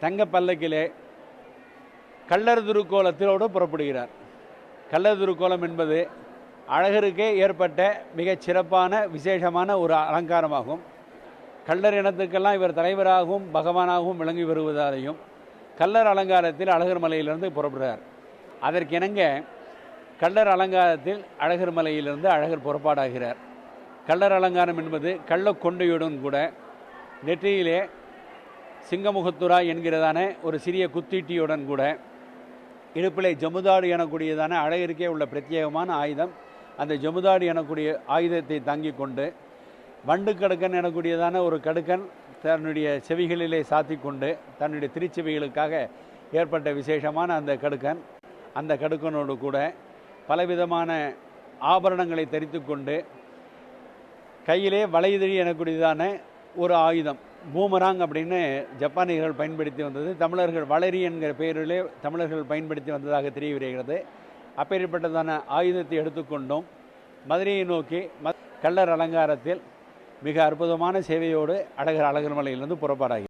தங்க பல்லக்கிலே கள்ளர் திருக்கோலத்திலோடு புறப்படுகிறார். கள்ளர் திருக்கோலம் என்பது அழகருக்கே ஏற்பட்ட மிகச் சிறப்பான விசேஷமான ஒரு அலங்காரமாகும். கள்ளர் இனத்துக்கெல்லாம் இவர் தலைவராகவும் பகவானாகவும் விளங்கி வருவதாலையும் கள்ளர் அலங்காரத்தில் அழகர் மலையிலிருந்து புறப்படுகிறார். அதற்கிணங்க கள்ளர் அலங்காரத்தில் அழகர் மலையிலிருந்து அழகர் புறப்பாடாகிறார். கள்ளர் அலங்காரம் என்பது கள்ளக் கொண்டையுடன் கூட நெற்றியிலே சிங்கமுகத்துரா என்கிறதான ஒரு சிறிய குத்தீட்டியுடன் கூட இடுப்பிலே ஜமுதாடு எனக்கூடியதான அழகிற்கே உள்ள பிரத்யேகமான ஆயுதம். அந்த ஜமுதாடு எனக்கூடிய ஆயுதத்தை தாங்கிக் கொண்டு வண்டு கடுக்கன் எனக்கூடியதான ஒரு கடுக்கன் தன்னுடைய செவிகளிலே சாத்தி கொண்டு தன்னுடைய திருச்செவிகளுக்காக ஏற்பட்ட விசேஷமான அந்த கடுக்கன். அந்த கடுக்கனோடு கூட பலவிதமான ஆபரணங்களை தரித்து கொண்டு கையிலே வளைதழி எனக்கூடியதான ஒரு ஆயுதம். பூமராங் அப்படின்னு ஜப்பானியர்கள் பயன்படுத்தி வந்தது. தமிழர்கள் வளரி என்கிற பெயரிலே தமிழர்கள் பயன்படுத்தி வந்ததாக தெரிய வருகிறது அப்பேற்பட்டதான ஆயுதத்தை எடுத்துக்கொண்டும். மதுரையை நோக்கி ம கள்ளர் அலங்காரத்தில் மிக அற்புதமான சேவையோடு அழகர் அழகர் மலையிலிருந்து புறப்பாடாகி